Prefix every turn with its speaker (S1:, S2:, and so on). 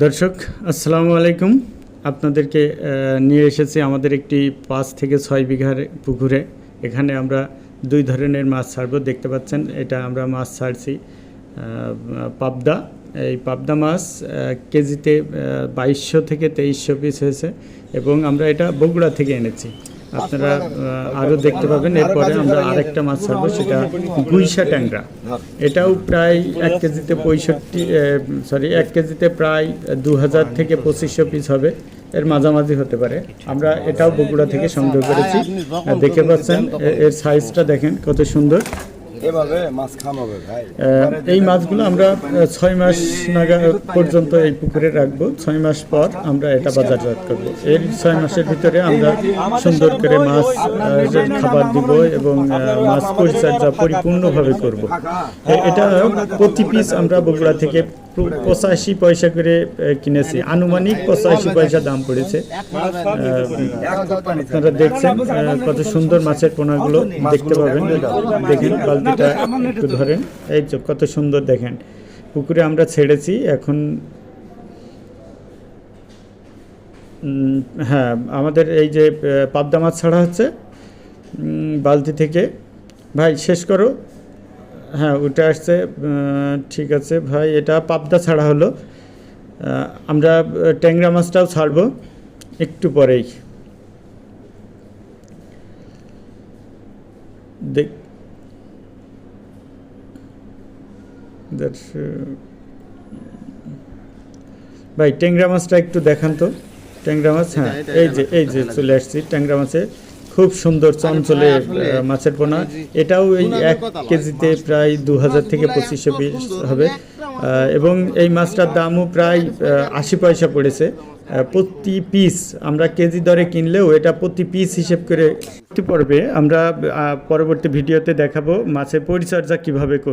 S1: দর্শক, আসসালামু আলাইকুম। আপনাদেরকে নিয়ে এসেছি আমাদের একটি পাঁচ থেকে ছয় বিঘার পুকুরে। এখানে আমরা দুই ধরনের মাছ ছাড়বো, দেখতে পাচ্ছেন, এটা আমরা মাছ ছাড়ছি পাবদা। এই পাবদা মাছ কেজিতে বাইশশো থেকে তেইশশো পিস হয়েছে এবং আমরা এটা বগুড়া থেকে এনেছি। আপনারা আরও দেখতে পাবেন। এরপরে আমরা আরেকটা মাছ ছাড়বো, সেটা গুইশা ট্যাংরা। এটাও প্রায় এক কেজিতে পঁয়ষট্টি সরি এক কেজিতে প্রায় দু হাজার থেকে পঁচিশশো পিস হবে। এর মাঝামাঝি হতে পারে। আমরা এটাও বগুড়া থেকে সংগ্রহ করেছি। দেখে পাচ্ছেন এর সাইজটা দেখেন কত সুন্দর।
S2: এভাবে মাছ ভাই।
S1: এই মাছগুলো আমরা ছয় মাস নাগা পর্যন্ত এই পুকুরে রাখব। ছয় মাস পর আমরা এটা বাজারজাত করব। এর ছয় মাসের ভিতরে আমরা সুন্দর করে মাছ খাবার দিব এবং মাছ পরিচর্যা পরিপূর্ণভাবে করব। এটা প্রতি পিস আমরা বগুড়া থেকে পঁচাশি পয়সা করে কিনেছি। আনুমানিক পঁচাশি পয়সা দাম পড়েছে। আপনারা দেখছেন কত সুন্দর মাছের পোনাগুলো দেখতে পাবেন। দেখেন বালতিটা একটু ধরেন। এই তো কত সুন্দর দেখেন। পুকুরে আমরা ছেড়েছি এখন হ্যাঁ আমাদের এই যে পাবদা মাছ ছাড়া হচ্ছে। বালতি থেকে। ভাই শেষ করো। হ্যাঁ ওটা আসছে ঠিক আছে ভাই এটা পাবদা ছাড়া হলো। আমরা ট্যাংরা মাছটাও ছাড়বো একটু পরেই। দেখ ভাই ট্যাংরা মাছটা একটু দেখান তো। ট্যাংরা মাছ হ্যাঁ এই যে এই যে চলে আসছি ট্যাংরা মাছে খুব সুন্দর চঞ্চলে মাছের পোনা। এটাও এই এক কেজিতে প্রায় দু হাজার থেকে পঁচিশশো পিস হবে। এবং এই মাছটার দামও প্রায় আশি পয়সা পড়েছে। প্রতি পিস আমরা কেজি দরে কিনলেও এটা প্রতি পিস হিসেব করে পর্বে আমরা পরবর্তী ভিডিওতে দেখাবো মাছের পরিচর্যা কীভাবে করব।